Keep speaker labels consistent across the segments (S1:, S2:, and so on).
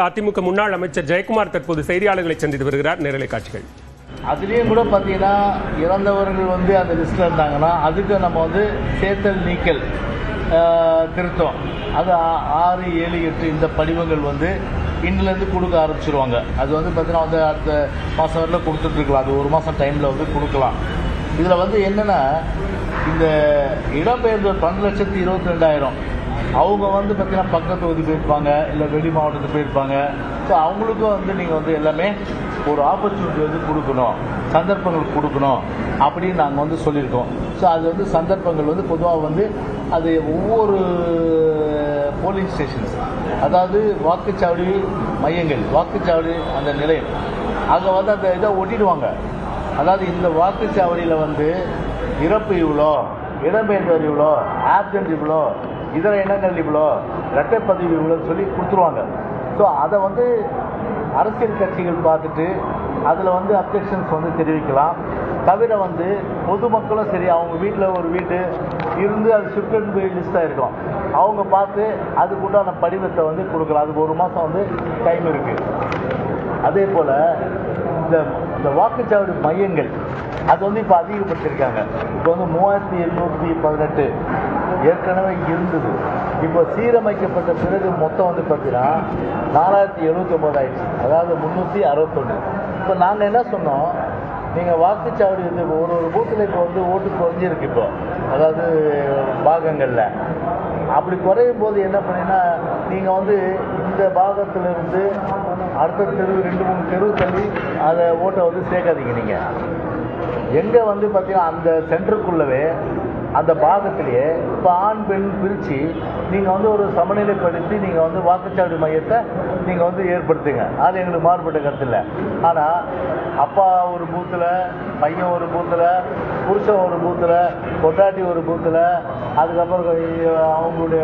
S1: அதிமுக முன்னாள் அமைச்சர் ஜெயக்குமார் தற்போது செய்தியாளர்களை சந்தித்து வருகிறார். நேரலை காட்சிகள்.
S2: அதுலேயும் கூட பார்த்தீங்கன்னா இறந்தவர்கள் வந்து அந்த லிஸ்ட்டில் இருந்தாங்கன்னா அதுக்கு நம்ம வந்து சேர்த்தல் நீக்கல் திருத்தம். அது ஆறு ஏழு எட்டு இந்த படிவங்கள் வந்து இன்னிலேருந்து கொடுக்க ஆரம்பிச்சிருவாங்க. அது வந்து பார்த்தீங்கன்னா வந்து அடுத்த மாதம் வரல கொடுத்துட்ருக்கலாம் அது ஒரு மாதம் டைமில் வந்து கொடுக்கலாம். இதில் வந்து என்னென்னா இந்த இடம்பெயர்ந்தோர் பன்னெண்டு லட்சத்தி இருபத்தி ரெண்டாயிரம். அவங்க வந்து பார்த்தீங்கன்னா பக்கத்து தொகுதி போயிருப்பாங்க இல்லை வெளி மாவட்டத்துக்கு போயிருப்பாங்க. ஸோ அவங்களுக்கும் வந்து நீங்கள் வந்து எல்லாமே ஒரு ஆப்பர்ச்சுனிட்டி வந்து கொடுக்கணும். சந்தர்ப்பங்கள் கொடுக்கணும் அப்படின்னு நாங்கள் வந்து சொல்லியிருக்கோம். ஸோ அது வந்து சந்தர்ப்பங்கள் வந்து பொதுவாக வந்து அது ஒவ்வொரு போலிங் ஸ்டேஷன்ஸ் அதாவது வாக்குச்சாவடி மையங்கள் வாக்குச்சாவடி அந்த நிலையம் அங்கே வந்து அந்த இதை ஒட்டிடுவாங்க. அதாவது இந்த வாக்குச்சாவடியில் வந்து இறப்பு இவ்வளோ இடம்பெயர்ந்தவர் இவ்வளோ ஆப்சன்ட் இவ்வளோ இதர இனங்கள் இவ்வளோ? இரட்டை பதிவு இவ்வளோன்னு சொல்லி கொடுத்துருவாங்க. ஸோ அதை வந்து அரசியல் கட்சிகள் பார்த்துட்டு அதில் வந்து அப்ஜெக்ஷன்ஸ் வந்து தெரிவிக்கலாம். தவிர வந்து பொதுமக்களும் சரி அவங்க வீட்டில் ஒரு வீட்டு இருந்து அது ஷிஃப்ட் போய் லிஸ்ட்டாக இருக்கும் அவங்க பார்த்து அதுக்குண்டான படிவத்தை வந்து கொடுக்கலாம். அதுக்கு ஒரு மாதம் வந்து டைம் இருக்குது அதே போல் இந்த இந்த வாக்குச்சாவடி மையங்கள் அது வந்து இப்போ அதிகப்படுத்தியிருக்காங்க. இப்போ வந்து மூவாயிரத்தி எழுநூற்றி பதினெட்டு ஏற்கனவே இருந்தது. இப்போ சீரமைக்கப்பட்ட பிறகு மொத்தம் வந்து பார்த்தீங்கன்னா நாலாயிரத்தி எழுபத்தி ஒம்பது ஆயிடுச்சு. அதாவது முந்நூற்றி அறுபத்தொன்று இப்போ நாங்கள் என்ன சொன்னோம்? நீங்கள் வாக்குச்சாவடி வந்து ஒரு ஒரு பூத்தில் இப்போ வந்து ஓட்டு குறைஞ்சிருக்கு இப்போ. அதாவது பாகங்களில். அப்படி குறையும் போது என்ன பண்ணீங்கன்னா நீங்கள் வந்து இந்த பாகத்திலிருந்து அடுத்த தெரு ரெண்டு மூணு தெரு தள்ளி அதை ஓட்டை வந்து சேர்க்காதீங்க நீங்கள் எங்கே வந்து பார்த்தீங்கன்னா அந்த சென்டருக்குள்ளவே அந்த பாகத்திலேயே இப்போ ஆண் பெண் பிரித்து நீங்கள் வந்து ஒரு சமநிலைப்படுத்தி நீங்கள் வந்து வாக்குச்சாவடி மையத்தை நீங்கள் வந்து ஏற்படுத்துங்க. அது எங்களுக்கு மாறுபட்ட கருத்து இல்லை ஆனால் அப்பா ஒரு பூத்தில் பையன் ஒரு பூத்தில் புருஷன் ஒரு பூத்தில் பொட்டாட்டி ஒரு பூத்தில் அதுக்கப்புறம் அவங்களுடைய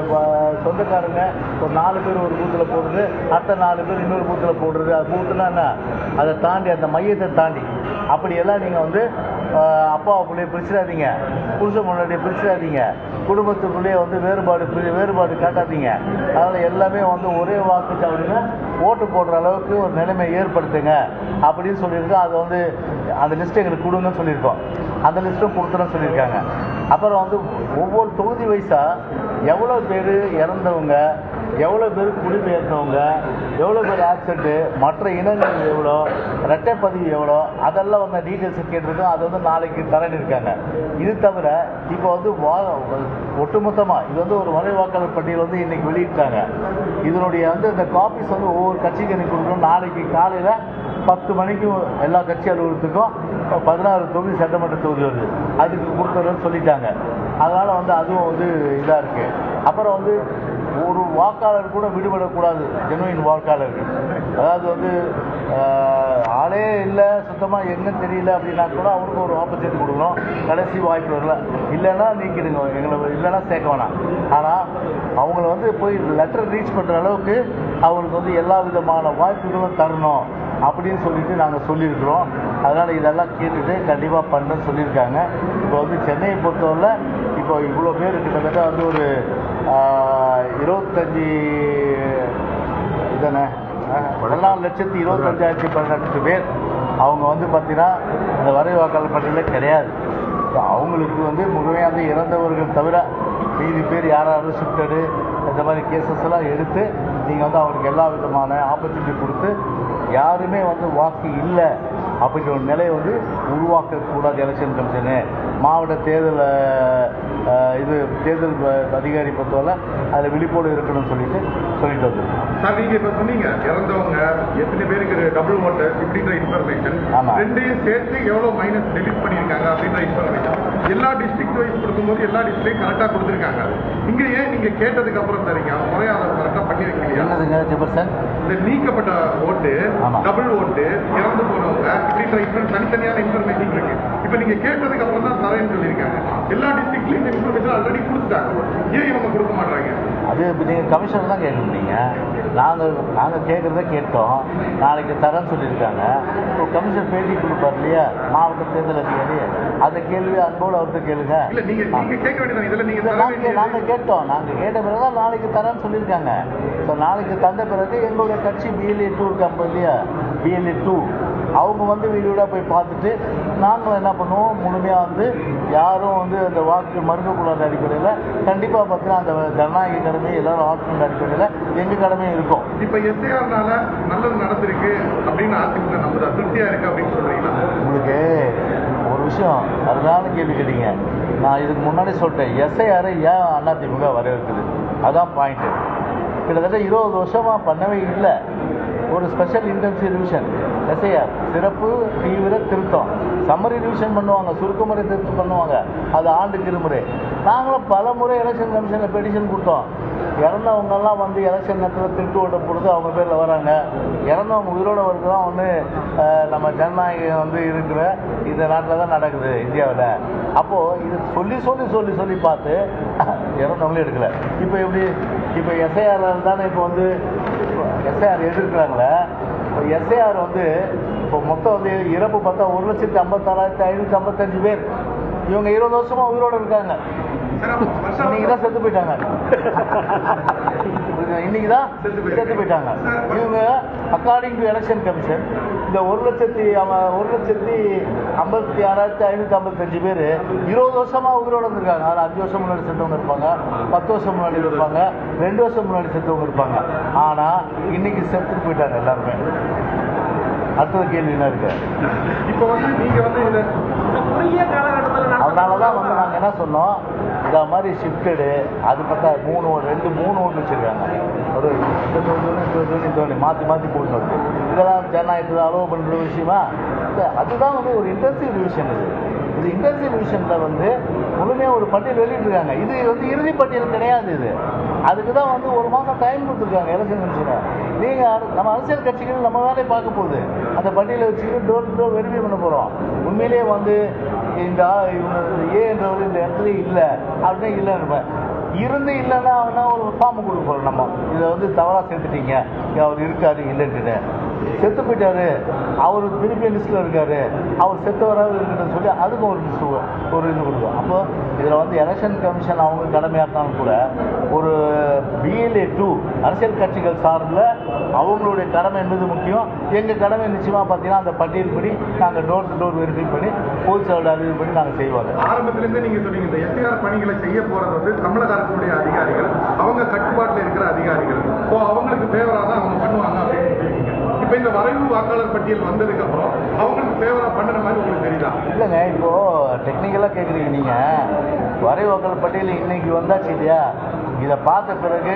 S2: சொந்தக்காரங்க ஒரு நாலு பேர் ஒரு பூத்தில் போடுறது அடுத்த நாலு பேர் இன்னொரு பூத்தில் போடுறது அது பூத்துனா என்ன? அதை தாண்டி அந்த மையத்தை தாண்டி. அப்படியெல்லாம் நீங்கள் வந்து ஆஹ், அப்பா பிள்ளைய பிரிச்சிடாதீங்க. புருஷன் முன்னாடியே பிரிச்சிடாதீங்க. குடும்பத்துக்குள்ளேயே வந்து வேறுபாடு வேறுபாடு காட்டாதீங்க. அதனால் எல்லாமே வந்து ஒரே வாக்குச்சாவடியில் ஓட்டு போடுற அளவுக்கு ஒரு நிலைமை ஏற்படுத்துங்க. அப்படின்னு சொல்லியிருக்கோம். அது வந்து அந்த லிஸ்ட்டை எங்களுக்கு கொடுங்கன்னு சொல்லியிருக்கோம். அந்த லிஸ்ட்டும் கொடுத்துறேன்னு சொல்லியிருக்காங்க. அப்புறம் வந்து ஒவ்வொரு தொகுதி வைஸாக எவ்வளோ பேர் இறந்தவங்க எவ்வளோ பேர் குடிபெயர்ந்தவங்க எவ்வளோ பேர் ஆக்சிடென்ட்டு மற்ற இனங்கள் எவ்வளோ ரெட்டை பதிவு எவ்வளோ அதெல்லாம் வந்து டீட்டெயில்ஸ் கேட்டிருக்கோம். அது வந்து நாளைக்கு தரணிருக்காங்க இருக்காங்க. இது தவிர இப்போ வந்து வா ஒட்டுமொத்தமாக இது வந்து ஒரு வரை வாக்காளர் பட்டியல் வந்து இன்றைக்கி வெளியிட்டாங்க. இதனுடைய வந்து இந்த காப்பீஸ் வந்து ஒவ்வொரு கட்சிக்கு எனக்கு கொடுக்கணும். நாளைக்கு காலையில் பத்து மணிக்கும் எல்லா கட்சி அலுவலகத்துக்கும் பதினாறு தொகுதி சட்டமன்ற தொகுதி வருது. அதுக்கு கொடுத்துறேன்னு சொல்லிட்டாங்க. அதனால் வந்து அதுவும் வந்து இதாக இருக்குது அப்புறம் வந்து ஒரு வாக்காளர் கூட விடுபடக்கூடாது ஜெனுவின் வாக்காளர்கள். அதாவது வந்து ஆளே இல்லை சுத்தமாக என்ன தெரியல அப்படின்னா கூட அவனுக்கு ஒரு ஆப்பர்ச்சுனிட்டி கொடுக்கணும். கடைசி வாய்ப்பு வரல. இல்லைன்னா நீக்கிடுங்க எங்களை இல்லைன்னா சேர்க்க வேணாம். ஆனால் அவங்கள வந்து போய் லெட்டர் ரீச் பண்ணுற அளவுக்கு அவங்களுக்கு வந்து எல்லா விதமான வாய்ப்புகளும் தரணும். அப்படின்னு சொல்லிட்டு நாங்கள் சொல்லியிருக்கிறோம். அதனால் இதெல்லாம் கேட்டுட்டு கண்டிப்பாக பண்ணுன்னு சொல்லியிருக்காங்க. இப்போ வந்து சென்னையை பொறுத்தவரை இப்போ இவ்வளோ பேர் கிட்டத்தட்ட வந்து ஒரு இருபத்தஞ்சி இதானே? பதினாலு லட்சத்தி இருபத்தஞ்சாயிரத்தி பதினெட்டு பேர். அவங்க வந்து பார்த்தீங்கன்னா இந்த வரை வாக்காளர் பட்டியலில் கிடையாது அவங்களுக்கு வந்து முழுமையாக வந்து இறந்தவர்கள் தவிர மீதி பேர் யாராவது ஷிஃப்டடு இந்த மாதிரி கேசஸ் எல்லாம் எடுத்து நீங்கள் வந்து அவங்களுக்கு எல்லா விதமான ஆப்பர்ச்சுனிட்டி கொடுத்து யாருமே வந்து வாக்கு இல்லை அப்படின்ற ஒரு நிலையை வந்து உருவாக்கக்கூடாது எலெக்ஷன் கமிஷனு மாவட்ட தேர்தல் இது தேர்தல் அதிகாரி பொறுத்தவரை அதில் விழிப்போடு இருக்கணும்னு சொல்லிட்டு சொல்லிட்டு
S3: சார் நீங்க இப்ப சொன்னீங்க இறந்தவங்க எத்தனை பேருக்கு டபுள் ஓட்டு இப்படின்ற இன்ஃபர்மேஷன். ரெண்டையும் சேர்த்து எவ்வளவு மைனஸ் டெபிட் பண்ணிருக்காங்க அப்படின்ற இன்ஃபர்மேஷன் எல்லா டிஸ்ட்ரிக்ட் வைஸ் கொடுக்கும்போது எல்லா டிஸ்ட்ரிக்ட் கரெக்டா கொடுத்துருக்காங்க. இங்க ஏன் நீங்க கேட்டதுக்கு அப்புறம் தரீங்க முறையா அதை கரெக்டா பண்ணி வைக்கலையா
S2: என்னதுங்க ஜெபர்சன்
S3: இந்த நீக்கப்பட்ட ஓட்டு. டபுள் ஓட்டு இறந்து போனவங்க இப்படின்ற இன்ஃபர் தனித்தனியான இன்ஃபர்மேஷன் இருக்கு. இப்ப நீங்க கேட்டதுக்கு அப்புறம் தான் தரேன்னு சொல்லியிருக்காங்க. எல்லா டிஸ்ட்ரிக்ட்லயும் இந்த இன்ஃபர்மேஷன் ஆல்ரெடி கொடுத்துட்டாங்க. ஏன் இவங்க கொடுக்க மாட்டாங்க
S2: அது நீங்கள் கமிஷனர் தான் கேட்கணும் நீங்கள் நாங்கள் நாங்கள் கேட்குறத கேட்டோம். நாளைக்கு தரேன்னு சொல்லியிருக்காங்க. இப்போ கமிஷன் பேட்டி கொடுப்பார் இல்லையா மாவட்ட தேர்தல் அதிகாரி? அந்த கேள்வி அன்போடு அவர்கிட்ட கேளுங்க. இதை நாங்கள் கேட்டோம். நாங்கள் கேட்ட பிறகு தான் நாளைக்கு தரேன்னு சொல்லியிருக்காங்க. ஸோ நாளைக்கு தந்த பிறகு எங்களுடைய கட்சி பிஎல்ஏ டூ இருக்காங்க இல்லையா? பிஎல்ஏ டூ அவங்க வந்து வீடு வீடாக போய் பார்த்துட்டு நாங்களும் என்ன பண்ணுவோம்? முழுமையாக வந்து யாரும் வந்து அந்த வாக்கு மறுக்கக்கூடாத அடிப்படையில் கண்டிப்பாக பார்த்தீங்கன்னா அந்த ஜனநாயக கடமை எல்லாரும் ஆட்சியின் அடிப்படையில் எங்கள் கடமையும் இருக்கும்.
S3: இப்ப எஸ்ஐஆர்னால நல்லது நடந்திருக்கு அப்படின்னு அதிமுக நம்புதா. திருப்தியா இருக்கு அப்படின்னு சொல்றீங்களா?
S2: உங்களுக்கு ஒரு விஷயம் அருமையான கேள்வி கேட்டீங்க. நான் இதுக்கு முன்னாடி சொல்லிட்டேன் எஸ்ஐஆரை ஏன் அதிமுக வரவேற்குது? அதான் பாயிண்ட்டு கிட்டத்தட்ட இருபது வருஷமாக பண்ணவே இல்லை. ஒரு ஸ்பெஷல் இன்டென்சிவ் ரிவிஷன் எஸ்ஐஆர் சிறப்பு தீவிர திருத்தம். சம்மரி ரிவிஷன் பண்ணுவாங்க சுருக்கமுறை திருத்தம் பண்ணுவாங்க. அது ஆண்டுக்கு இருமுறை நாங்களும் பல முறை எலெக்ஷன் கமிஷனில் பெட்டிஷன் கொடுத்தோம். இறந்தவங்கெல்லாம் வந்து எலெக்ஷன் நேரத்தில் திருட்டு ஓட்ட பொழுது அவங்க பேரில் வராங்க. இறந்தவங்க உயிரோட வருதுலாம் ஒன்று நம்ம ஜனநாயகம் வந்து இருக்கிற இந்த நாட்டில் தான் நடக்குது இந்தியாவில். அப்போது இது சொல்லி சொல்லி சொல்லி சொல்லி பார்த்து இறந்தவங்களே எடுக்கல. இப்போ எப்படி? இப்போ எஸ்ஐஆர் தானே இப்போ வந்து எஸ்ஐஆர் எதிர்க்கிறாங்களே இப்போ எஸ்ஐஆர் வந்து இப்போ மொத்தம் வந்து இறப்பு பார்த்தா ஒரு லட்சத்தி ஐம்பத்தாறாயிரத்தி ஐநூற்றி ஐம்பத்தஞ்சு பேர். இவங்க இருபது வருஷமா உயிரோட இருக்காங்க. இன்னைக்கு தான் செத்து போயிட்டாங்க. இன்னைக்கு தான்.
S3: செத்து போயிட்டாங்க.
S2: இவங்க அக்கார்டிங் டு எலெக்ஷன் கமிஷன் இந்த ஒரு லட்சத்தி ஒரு லட்சத்தி ஐம்பத்தி ஆறாயிரத்தி ஐநூற்றி ஐம்பத்தஞ்சு பேர் இருபது வருஷமா உயிரோட இருந்திருக்காங்க. அதில் அஞ்சு வருஷம் முன்னாடி செத்தவங்க இருப்பாங்க பத்து வருஷம் முன்னாடி இருப்பாங்க ரெண்டு வருஷம் முன்னாடி செத்தவங்க இருப்பாங்க. ஆனால் இன்னைக்கு செத்துட்டு போயிட்டாங்க எல்லாருமே. அடுத்தது கேள்வி என்ன இருக்கு?
S3: இப்ப வந்து நீங்க வந்து இந்த
S2: அதனால தான் வந்து நாங்கள் என்ன சொன்னோம்? இந்த மாதிரி ஷிஃப்டடு அது பார்த்தா மூணு ரெண்டு மூணு ஓட்டு வச்சுருக்காங்க. ஒரு இந்த சொல்லுன்னு இந்த தோணி மாற்றி மாற்றி போட்டு வருது இதெல்லாம் ஜனநாயகத்தில் அலோவ் பண்ணுற விஷயமா? இல்லை அதுதான் வந்து ஒரு இன்டென்சிவ் டிவிஷன் இது. இது இன்டென்சிவ் டிவிஷனில் வந்து முழுமையாக ஒரு பட்டியல் வெளியிட்டிருக்காங்க இது வந்து இறுதி பட்டியல் கிடையாது இது. அதுக்கு தான் வந்து ஒரு மாதம் டைம் கொடுத்துருக்காங்க எலெக்ஷன் கமிஷனை. நீங்கள் நம்ம அரசியல் கட்சிகள் நம்ம வேலையை பார்க்க போகுது. அந்த பட்டியலை வச்சுக்கிட்டு டோர் டு டோர் வெரிஃபை பண்ண போகிறோம் உண்மையிலேயே வந்து இந்த இவங்க ஏன்றவர் இந்த இடத்துல இல்லை. அப்படின்னு இல்லைன்னு இருந்து இல்லைன்னா அவனா ஒரு ஃபார்ம் கொடுக்க போகிறோம் நம்ம. இதை வந்து தவறாக சேர்த்துட்டீங்க. அவர் இருக்காரு இல்லைன்ட்டு. செத்து போயிட்டாரு. அவர் திருப்பி லிஸ்ட்டில் இருக்காரு. அவர் செத்தவராக இருக்குன்னு சொல்லி அதுக்கு ஒரு லிஸ்ட் ஒரு இது கொடுக்கும் அப்போ இதில் வந்து எலெக்ஷன் கமிஷன் அவங்க கடமையாட்டாலும் கூட ஒரு பிஎல்ஏ டூ அரசியல் கட்சிகள் சார்பில் அவங்களுடைய கடமை என்பது முக்கியம். எங்கள் கடமை நிச்சயமாக பார்த்தீங்கன்னா அந்த பட்டியல் படி நாங்கள் டோர் டு டோர் வெரிஃபை பண்ணி பொதுச்செயலாளர் அறிவு பண்ணி நாங்கள் செய்வாங்க.
S3: ஆரம்பத்திலேருந்து நீங்கள் நீங்க சொன்னீங்க இந்த எஸ்ஐஆர் பணிகளை செய்ய போறது வந்து தமிழக அரசுடைய அதிகாரிகள் அவங்க கட்டுப்பாட்டில் இருக்கிற அதிகாரிகள். இப்போ அவங்களுக்கு ஃபேவரா தான் அவங்க பண்ணுவாங்க அப்படின்னு இப்ப இந்த வரைவு வாக்காளர் பட்டியல் வந்ததுக்கு அப்புறம் அவங்களுக்கு ஃபேவரா பண்ணுற மாதிரி உங்களுக்கு தெரியுதா?
S2: இல்லைங்க இப்போ டெக்னிக்கலாக கேட்குறீங்க நீங்கள் வரை வாக்காளர் பட்டியல் இன்னைக்கு வந்தாச்சு இல்லையா? இதை பார்த்த பிறகு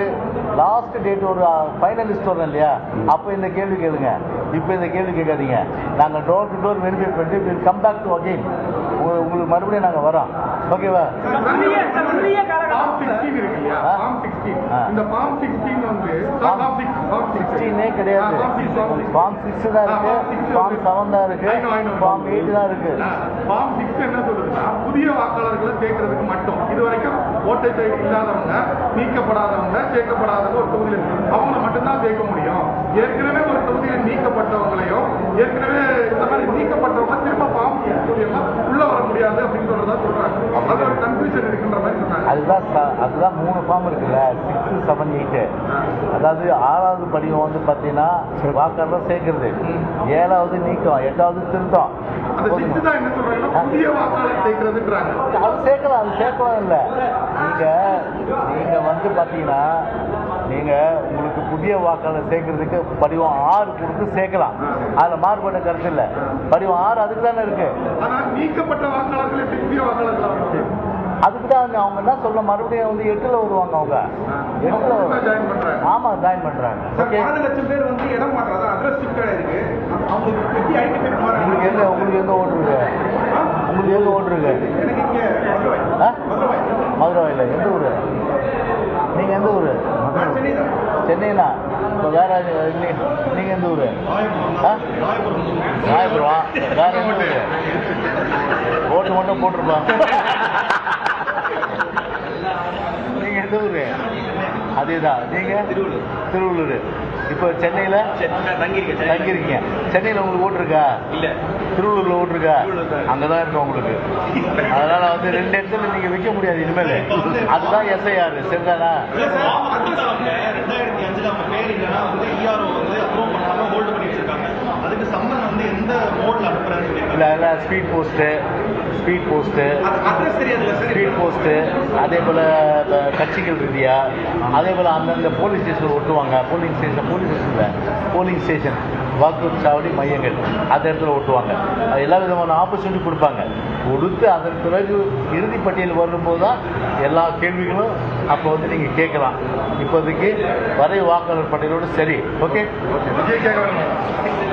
S2: லாஸ்ட் டேட் ஒரு ஃபைனலிஸ்ட் வரும் இல்லையா? அப்போ இந்த கேள்வி கேளுங்க. இப்போ இந்த கேள்வி கேட்காதீங்க. நாங்கள் டோர் டு டோர் வெரிஃபை பண்ணிட்டு கம் பேக் டு அகெயின் உங்களுக்கு மறுபடியும் நாங்கள் வரோம். ஓகேவா.
S3: இந்த ஃபார்ம் சிக்ஸ்டீன் வந்து
S2: சிக்ஸ்டீனே கிடையாது. ஃபார்ம் சிக்ஸ் தான் இருக்கு. ஃபார்ம் செவன் தான் இருக்கு. ஃபார்ம் எயிட் தான் இருக்கு.
S3: ஃபார்ம் சிக்ஸ் என்ன சொல்லுதுன்னா புதிய வாக்காளர்களை சேர்க்கறதுக்கு மட்டும். இது வரைக்கும் ஓட்டை சைடு இல்லாதவங்க நீக்கப்படாதவங்க சேர்க்கப்படாதவங்க ஒரு தொகுதியில். அவங்கள மட்டும்தான் சேர்க்க முடியும். ஏற்கனவே ஒரு தொகுதியில் நீக்கப்பட்டவங்களையும் ஏற்கனவே இந்த மாதிரி நீக்கப்பட்டவங்க திரும்ப ஃபார்ம் மூலியமா உள்ள வர முடியாது அப்படின்னு சொல்றதா சொல்றாங்க அது ஒரு கன்ஃபியூஷன் இருக்குன்ற மாதிரி சொன்னாங்க
S2: அதுதான் மூணு ஃபார்ம் இருக்குல்ல சிக்ஸ் செவன் எயிட்டு அதாவது ஆறாவது படிவம் வந்து பார்த்தீங்கன்னா வாக்காளர் சேர்க்கறது. ஏழாவது நீக்கம் எட்டாவது திருத்தம். அது சேர்க்கலாம் அது சேர்க்கலாம் இல்லை. நீங்கள் நீங்கள் வந்து பார்த்தீங்கன்னா நீங்கள் உங்களுக்கு புதிய வாக்காளர் சேர்க்கறதுக்கு படிவம் ஆறு கொடுத்து சேர்க்கலாம். அதில் மாறுபட்ட கருத்து இல்லை. படிவம் ஆறு அதுக்கு தானே இருக்குது
S3: நீக்கப்பட்ட வாக்காளர்கள் புதிய வாக்காளர்கள்
S2: அதுக்கு தான் அவங்க என்ன சொல்ல மறுபடியும் வந்து எட்டில் வருவாங்க அவங்க. எட்டில்
S3: ஜாயின் பண்றாங்க.
S2: ஆமாம் ஜாயின் பண்ணுறாங்க ஓகே
S4: பன்னெண்டு லட்சம் பேர் வந்து இடம் மாற்றாத அட்ரஸ் ஷிஃப்ட் இருக்கு அவங்களுக்கு எப்படி ஐடென்டிஃபை
S2: உங்களுக்கு எங்க உங்களுக்கு எங்க ஓட்டு இருக்கு? உங்களுக்கு எங்க ஓட்டு இருக்கு?
S4: எனக்கு இங்க மதுரை.
S2: எந்த ஊர்? நீங்க எந்த ஊர்? சென்னைனா? இப்போ வேற நீங்க எந்த ஊர்? ராயபுரம். வேற எந்த ஊர்? ஓட்டு மட்டும் போட்டிருப்பாங்க நீங்க எந்த ஊர் அதே தான் நீங்கள்
S4: திருவள்ளூர்.
S2: திருவள்ளூர். இப்போ சென்னையில்? தங்கியிருக்கீங்க. சென்னையில் உங்களுக்கு ஓட்டு இருக்கா?
S4: இல்ல.
S2: திருவள்ளூர்ல ஓட்டு இருக்கா?
S4: திருவள்ளூர் தான்.
S2: அங்கே தான் இருக்கும் உங்களுக்கு. அதனால வந்து ரெண்டு இடத்துல நீங்க வைக்க முடியாது இனிமேல். அதுதான் எஸ்ஐஆர் சரிதானா?
S5: ரெண்டாயிரத்தி அஞ்சுல அவங்க பேர் இல்லைன்னா வந்து இஆர்ஓ வந்து அப்ரூவ் பண்ணாம ஹோல்டு பண்ணி வச்சிருக்காங்க அதுக்கு சம்மன் வந்து எந்த மோட்ல சொல்லியிருக்காங்க?
S2: இல்லை இல்லை speed post speed post speed post அதே போல் கட்சிகள் ரீதியா அதே போல் அந்தந்த போலீஸ் ஸ்டேஷன் ஒட்டுவாங்க. போலிங் ஸ்டேஷன் போலீஸ் ஸ்டேஷனில் போலிங் ஸ்டேஷன் வாக்குச்சாவடி சாவடி மையங்கள். அந்த இடத்துல ஒட்டுவாங்க. அது எல்லா விதமான ஆப்பர்ச்சுனிட்டி கொடுப்பாங்க. கொடுத்து அதன் பிறகு இறுதி பட்டியல் வரும்போது தான் எல்லா கேள்விகளும் அப்போ வந்து நீங்கள் கேட்கலாம். இப்போதைக்கு வரை வாக்காளர் பட்டியலோடு சரி. ஓகே
S3: வேணும்